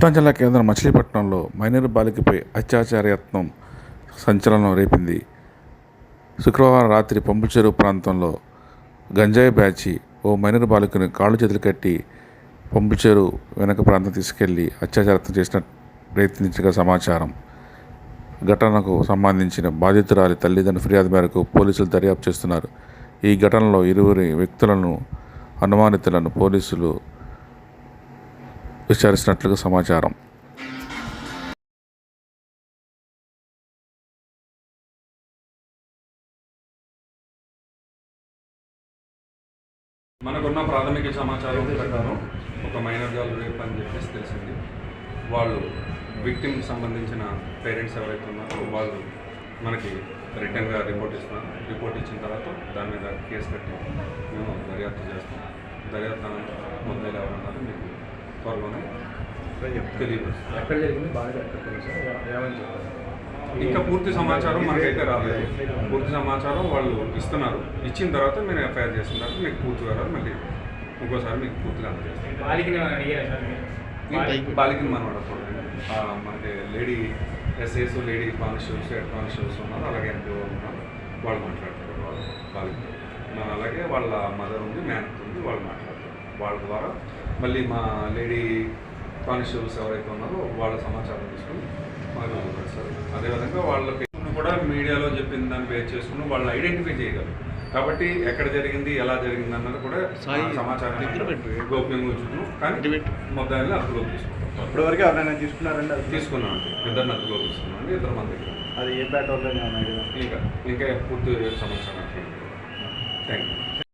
కృష్ణా జిల్లా కేంద్రం మచిలీపట్నంలో మైనర్ బాలికపై అత్యాచార యత్నం సంచలనం రేపింది. శుక్రవారం రాత్రి పంపుచెరువు ప్రాంతంలో గంజాయి బ్యాచి ఓ మైనర్ బాలికను కాళ్ళు చేతులు కట్టి పంపుచెరు వెనక ప్రాంతం తీసుకెళ్ళి అత్యాచారం చేసిన ప్రయత్నించగా సమాచారం. ఘటనకు సంబంధించిన బాధితురాలి తల్లిదండ్రుల ఫిర్యాదు మేరకు పోలీసులు దర్యాప్తు చేస్తున్నారు. ఈ ఘటనలో ఇరువురి వ్యక్తులను అనుమానితులను పోలీసులు విచారిస్తున్నట్లుగా సమాచారం. మనకున్న ప్రాథమిక సమాచారం ప్రకారం ఒక మైనర్ గర్ల్ రేప్ అని చెప్పేసి తెలిసింది. వాళ్ళు విక్టిమ్ సంబంధించిన పేరెంట్స్ ఎవరైతే ఉన్నారో వాళ్ళు మనకి రిటర్న్గా రిపోర్ట్ ఇస్తున్నారు. రిపోర్ట్ ఇచ్చిన తర్వాత దాని మీద కేసు కట్టి మేము దర్యాప్తు చేస్తాం. దర్యాప్తు అనంతరం ముద్దాయిలు ఎవరున్నారో మీకు త్వరలోనే తెలియపరుస్తాం ఎక్కడ జరిగింది? బాగా ఇంకా పూర్తి సమాచారం మనకైతే రాలేదు. పూర్తి సమాచారం వాళ్ళు ఇస్తున్నారు. ఇచ్చిన తర్వాత మీరు ఎఫ్ఐఆర్ చేసిన తర్వాత మీకు పూర్తి వివరాలు మళ్ళీ ఇంకోసారి మీకు పూర్తిగా అందజేస్తాం. బాలికని మనం అడగకూడదు. మనకి లేడీ ఎస్ఏస్ లేడీ కానిస్టేబుల్స్ హెడ్ కానిస్టేబుల్స్ ఉన్నారు. అలాగే ఎంపీ ఉన్నారు. వాళ్ళు మాట్లాడతారు. వాళ్ళు బాలిక అలాగే వాళ్ళ మదర్ ఉంది మేనత్ ఉంది. వాళ్ళు మాట్లాడతారు. వాళ్ళ ద్వారా మళ్ళీ మా లేడీ కానిస్టేబుల్స్ ఎవరైతే ఉన్నారో వాళ్ళ సమాచారం తీసుకుని మాకు సార్ అదేవిధంగా వాళ్ళకి కూడా మీడియాలో చెప్పిన దాన్ని బేస్ చేసుకుని వాళ్ళు ఐడెంటిఫై చేయగలరు. కాబట్టి ఎక్కడ జరిగింది ఎలా జరిగింది అన్నది కూడా సమాచారం గోప్యంగా ఉంచుతున్నాం కానీ మొత్తాన్ని అదుపులోకి తీసుకుంటాం ఇప్పటివరకు ఎవరైనా తీసుకున్నారండి అది తీసుకున్నాం అండి ఇద్దరిని అదుపులోకి తీసుకున్నాం అండి ఇద్దరు దగ్గర అది ఏ వాళ్ళు ఇంకా ఇంకా పూర్తి సమాచారం థ్యాంక్ యూ